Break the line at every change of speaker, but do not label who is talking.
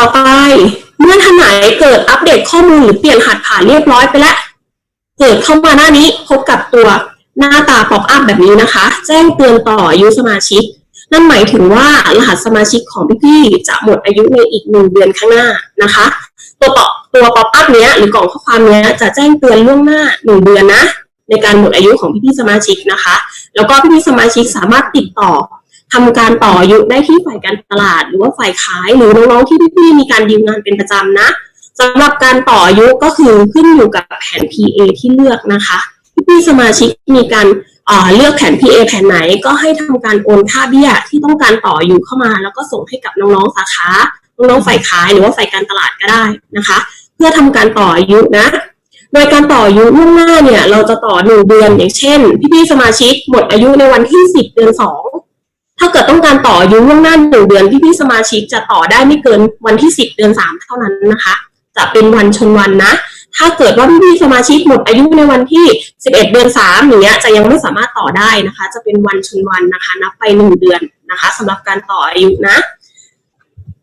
ต่อไป เมื่อท่านไหนเกิดอัปเดตข้อมูลหรือเปลี่ยนรหัสผ่านเรียบร้อยไปแล้ว เกิดเข้ามาหน้านี้พบกับตัวหน้าตาป๊อปอัพแบบนี้นะคะ แจ้งเตือนต่ออายุสมาชิก นั่นหมายถึงว่ารหัสสมาชิกของพี่ๆจะหมดอายุในอีกหนึ่งเดือนข้างหน้านะคะ ตัวป๊อปตัวป๊อปอัพเนี้ยหรือกล่องข้อความเนี้ยจะแจ้งเตือนล่วงหน้าหนึ่งเดือนนะในการหมดอายุของพี่ๆสมาชิกนะคะ แล้วก็พี่ๆสมาชิกสามารถติดต่อ ทำการต่ออายุได้ที่ฝ่ายการตลาด หรือว่าฝ่ายขายหรือน้องๆที่พี่ๆมีการดีลงานเป็นประจำนะสำหรับการต่ออายุก็คือขึ้นอยู่กับแผน PA ที่เลือกนะคะพี่ๆสมาชิกมีการเลือกแผน PA แผนไหนก็ให้ทำการโอนค่าเบี้ยที่ต้องการต่ออายุเข้ามา แล้วก็ส่งให้กับน้องๆสาขาน้องๆฝ่ายขายหรือว่าฝ่ายการตลาดก็ได้นะคะ เพื่อทำการต่ออายุนะโดยการต่ออายุล่วงหน้าเนี่ยเราจะต่อหนึ่งเดือนอย่างเช่น พี่ๆสมาชิกหมดอายุในวันที่สิบเดือนสอง ถ้าเกิดต้องการต่ออายุล่วงหน้าหนึ่งเดือนพี่ๆสมาชิกจะต่อได้ไม่เกินวันที่สิบเดือนสามเท่านั้นนะคะ จะเป็นวันชนวันนะ ถ้าเกิดว่าพี่ๆสมาชิกหมดอายุในวันที่สิบเอ็ดเดือน3อย่างเงี้ยจะยังไม่สามารถต่อได้นะคะ จะเป็นวันชนวันนะคะ นับไปหนึ่งเดือนนะคะสำหรับการต่ออายุนะ